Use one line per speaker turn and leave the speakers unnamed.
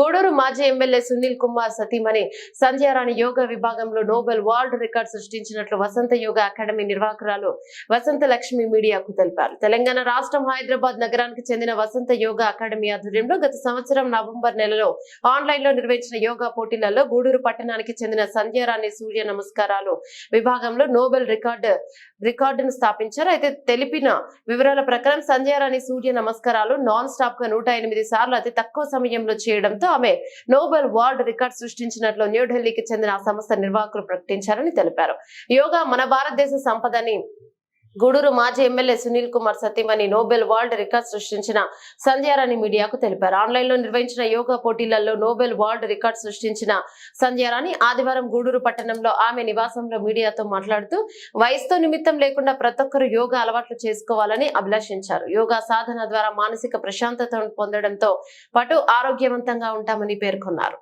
గూడూరు మాజీ ఎమ్మెల్యే సునీల్ కుమార్ సతీమణి సంధ్యారాణి యోగా విభాగంలో నోబెల్ వరల్డ్ రికార్డ్ సృష్టించినట్లు వసంత యోగా అకాడమీ నిర్వాహకురాలు వసంత లక్ష్మి మీడియాకు తెలిపారు. తెలంగాణ రాష్ట్రం హైదరాబాద్ నగరానికి చెందిన వసంత యోగా అకాడమీ ఆధ్వర్యంలో గత సంవత్సరం నవంబర్ నెలలో ఆన్లైన్లో నిర్వహించిన యోగా పోటీలలో గూడూరు పట్టణానికి చెందిన సంధ్యారాణి సూర్య నమస్కారాలు విభాగంలో నోబెల్ రికార్డు రికార్డును స్థాపించారు. అయితే తెలిపిన వివరాల ప్రకారం సంధ్యారాణి సూర్య నమస్కారాలు నాన్ స్టాప్గా నూట ఎనిమిది సార్లు అతి తక్కువ సమయంలో చేయడంతో ఆమె నోబెల్ వరల్డ్ రికార్డ్ సృష్టించినట్లు న్యూఢిల్లీకి చెందిన ఆ సంస్థ నిర్వాహకులు ప్రకటించారని తెలిపారు. యోగా మన భారతదేశ సంపదని గూడూరు మాజీ ఎమ్మెల్యే సునీల్ కుమార్ సతీమణి నోబెల్ వరల్డ్ రికార్డ్ సృష్టించిన సంధ్యారాణి మీడియాకు తెలిపారు. ఆన్లైన్లో నిర్వహించిన యోగా పోటీలలో నోబెల్ వరల్డ్ రికార్డ్ సృష్టించిన సంధ్యారాణి ఆదివారం గూడూరు పట్టణంలో ఆమె నివాసంలో మీడియాతో మాట్లాడుతూ వయసుతో నిమిత్తం లేకుండా ప్రతి ఒక్కరు యోగా అలవాట్లు చేసుకోవాలని అభిలాషించారు. యోగా సాధన ద్వారా మానసిక ప్రశాంతతను పొందడంతో పాటు ఆరోగ్యవంతంగా ఉంటామని పేర్కొన్నారు.